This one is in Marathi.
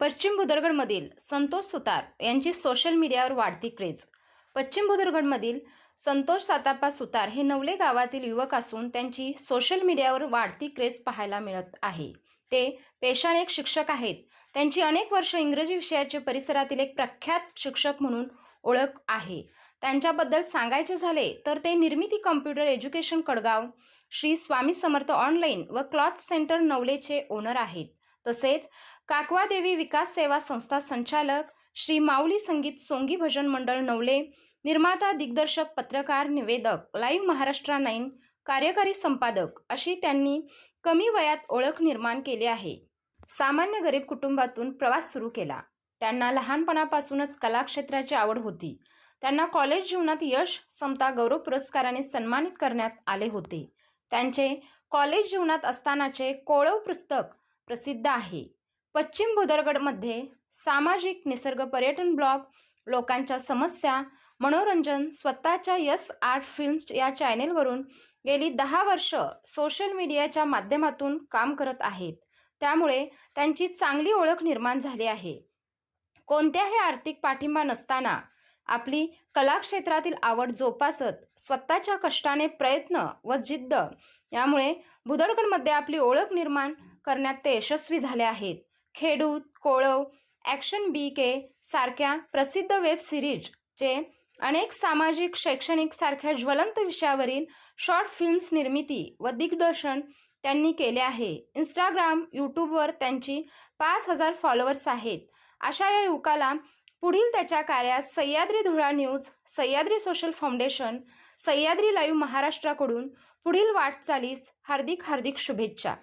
पश्चिम बुदरगडमधील संतोष सुतार यांची सोशल मीडियावर वाढती क्रेज पश्चिम बुदरगडमधील संतोष सातापा सुतार हे नवले गावातील युवक असून त्यांची सोशल मीडियावर वाढती क्रेज पाहायला मिळत आहे. ते पेशाने एक शिक्षक आहेत. त्यांची अनेक वर्ष इंग्रजी विषयाचे परिसरातील एक प्रख्यात शिक्षक म्हणून ओळख आहे. त्यांच्याबद्दल सांगायचे झाले तर ते निर्मिती computer education Kadgaon Shri Swami Samarth online व क्लॉथ सेंटर नवलेचे ओनर आहेत. तसेच काकवा देवी विकास सेवा संस्था संचालक श्री माऊली संगीत सोंगी भजन मंडळ नवले निर्माता दिग्दर्शक पत्रकार निवेदक लाईव्ह महाराष्ट्र नाईन कार्यकारी संपादक अशी त्यांनी कमी वयात ओळख निर्माण केली आहे. सामान्य गरीब कुटुंबातून प्रवास सुरू केला. त्यांना लहानपणापासूनच कलाक्षेत्राची आवड होती. त्यांना कॉलेज जीवनात यश समता गौरव पुरस्काराने सन्मानित करण्यात आले होते. त्यांचे कॉलेज जीवनात असतानाचे कोळव पुस्तक प्रसिद्ध आहे. पश्चिम भुदरगडमध्ये सामाजिक निसर्ग पर्यटन ब्लॉग लोकांच्या समस्या मनोरंजन स्वतःच्या यस आर्ट फिल्म्स या चॅनेलवरून गेली दहा वर्ष सोशल मीडियाच्या माध्यमातून काम करत आहेत. त्यामुळे त्यांची चांगली ओळख निर्माण झाली आहे. कोणत्याही आर्थिक पाठिंबा नसताना आपली कलाक्षेत्रातील आवड जोपासत स्वतःच्या कष्टाने प्रयत्न व जिद्द यामुळे बुदरगडमध्ये आपली ओळख निर्माण करण्यात ते यशस्वी झाले आहेत. खेडूत कोळव ॲक्शन बी के सारख्या प्रसिद्ध वेब सिरीजचे अनेक सामाजिक शैक्षणिक सारख्या ज्वलंत विषयावरील शॉर्ट फिल्म्स निर्मिती व दिग्दर्शन त्यांनी केले आहे. इंस्टाग्राम यूट्यूबवर त्यांची पाच हजार फॉलोअर्स आहेत. अशा या युवकाला पुढील त्याच्या कार्यात Sahyadri Dhula news Sahyadri social foundation Sahyadri live महाराष्ट्राकडून पुढील वाटचालीस हार्दिक हार्दिक शुभेच्छा.